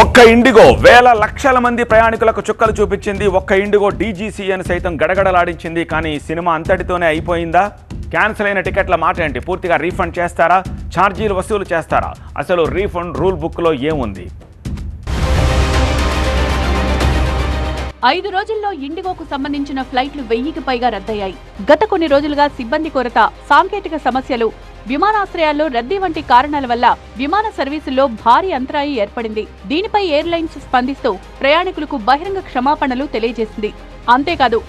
ఒక్క ఇండిగో వేల లక్షల మంది ప్రయాణికులకు చుక్కలు చూపించింది. ఒక్క ఇండిగో డీజీసీఎన్ సైతం గడగడలాడించింది. కానీ సినిమా అంతటితోనే అయిపోయిందా? క్యాన్సిల్ అయిన టికెట్ల మాట ఏంటి? పూర్తిగా రీఫండ్ చేస్తారా? ఛార్జీలు వసూలు చేస్తారా? అసలు రీఫండ్ రూల్ బుక్లో ఏముంది? ఐదు రోజుల్లో ఇండిగోకు సంబంధించిన ఫ్లైట్లు వెయ్యికి పైగా రద్దయ్యాయి. గత కొన్ని రోజులుగా సిబ్బంది కొరత సాంకేతిక సమస్యలు విమానాశ్రయాల్లో రద్దీ వంటి కారణాల వల్ల విమాన సర్వీసుల్లో భారీ అంతరాయం ఏర్పడింది. దీనిపై ఎయిర్లైన్స్ స్పందిస్తూ ప్రయాణికులకు బహిరంగ క్షమాపణలు తెలియజేసింది. అంతేకాదు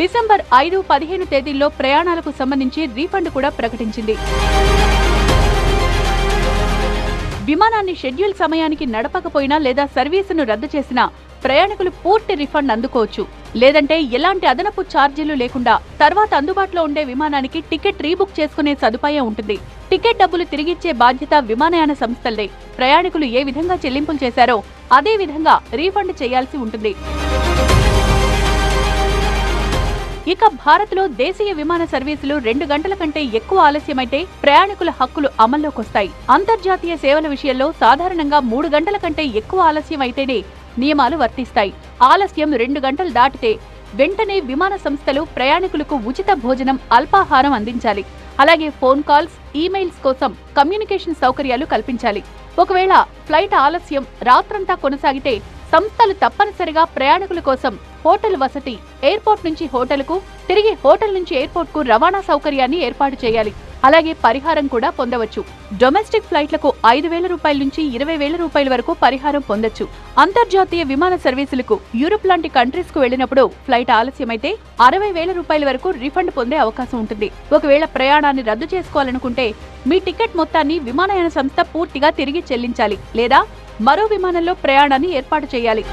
డిసెంబర్ ఐదు పదిహేను తేదీల్లో ప్రయాణాలకు సంబంధించి రీఫండ్ కూడా ప్రకటించింది. విమానాన్ని షెడ్యూల్ సమయానికి నడపకపోయినా లేదా సర్వీసును రద్దు చేసినా ప్రయాణికులు పూర్తి రిఫండ్ అందుకోవచ్చు. లేదంటే ఎలాంటి అదనపు ఛార్జీలు లేకుండా తర్వాత అందుబాటులో ఉండే విమానానికి టికెట్ రీబుక్ చేసుకునే సదుపాయం ఉంటుంది. టికెట్ డబ్బులు తిరిగిచ్చే బాధ్యత విమానయాన సంస్థలదే. ప్రయాణికులు ఏ విధంగా చెల్లింపులు చేశారో అదే విధంగా రీఫండ్ చేయాల్సి ఉంటుంది. ఇక భారత్లో దేశీయ విమాన సర్వీసులు రెండు గంటల కంటే ఎక్కువ ఆలస్యమైతే ప్రయాణికుల హక్కులు అమల్లోకొస్తాయి. అంతర్జాతీయ సేవల విషయంలో సాధారణంగా మూడు గంటల కంటే ఎక్కువ ఆలస్యం అయితేనే నియమాలు వర్తిస్తాయి. ఆలస్యం రెండు గంటలు దాటితే వెంటనే విమాన సంస్థలు ప్రయాణికులకు ఉచిత భోజనం అల్పాహారం అందించాలి. అలాగే ఫోన్ కాల్స్ ఈమెయిల్స్ కోసం కమ్యూనికేషన్ సౌకర్యాలు కల్పించాలి. ఒకవేళ ఫ్లైట్ ఆలస్యం రాత్రంతా కొనసాగితే సంస్థలు తప్పనిసరిగా ప్రయాణికుల కోసం హోటల్ వసతి ఎయిర్పోర్ట్ నుంచి హోటల్కు తిరిగి హోటల్ నుంచి ఎయిర్పోర్ట్కు రవాణా సౌకర్యాన్ని ఏర్పాటు చేయాలి. అలాగే పరిహారం కూడా పొందవచ్చు. డొమెస్టిక్ ఫ్లైట్లకు ఐదు వేల రూపాయల నుంచి ఇరవై వేల రూపాయల వరకు పరిహారం పొందొచ్చు. అంతర్జాతీయ విమాన సర్వీసులకు యూరోప్ లాంటి కంట్రీస్కు వెళ్ళినప్పుడు ఫ్లైట్ ఆలస్యమైతే అరవై వేల రూపాయల వరకు రిఫండ్ పొందే అవకాశం ఉంటుంది. ఒకవేళ ప్రయాణాన్ని రద్దు చేసుకోవాలనుకుంటే మీ టికెట్ మొత్తాన్ని విమానయాన సంస్థ పూర్తిగా తిరిగి చెల్లించాలి. లేదా మరో విమానంలో ప్రయాణాన్ని ఏర్పాటు చేయాలి.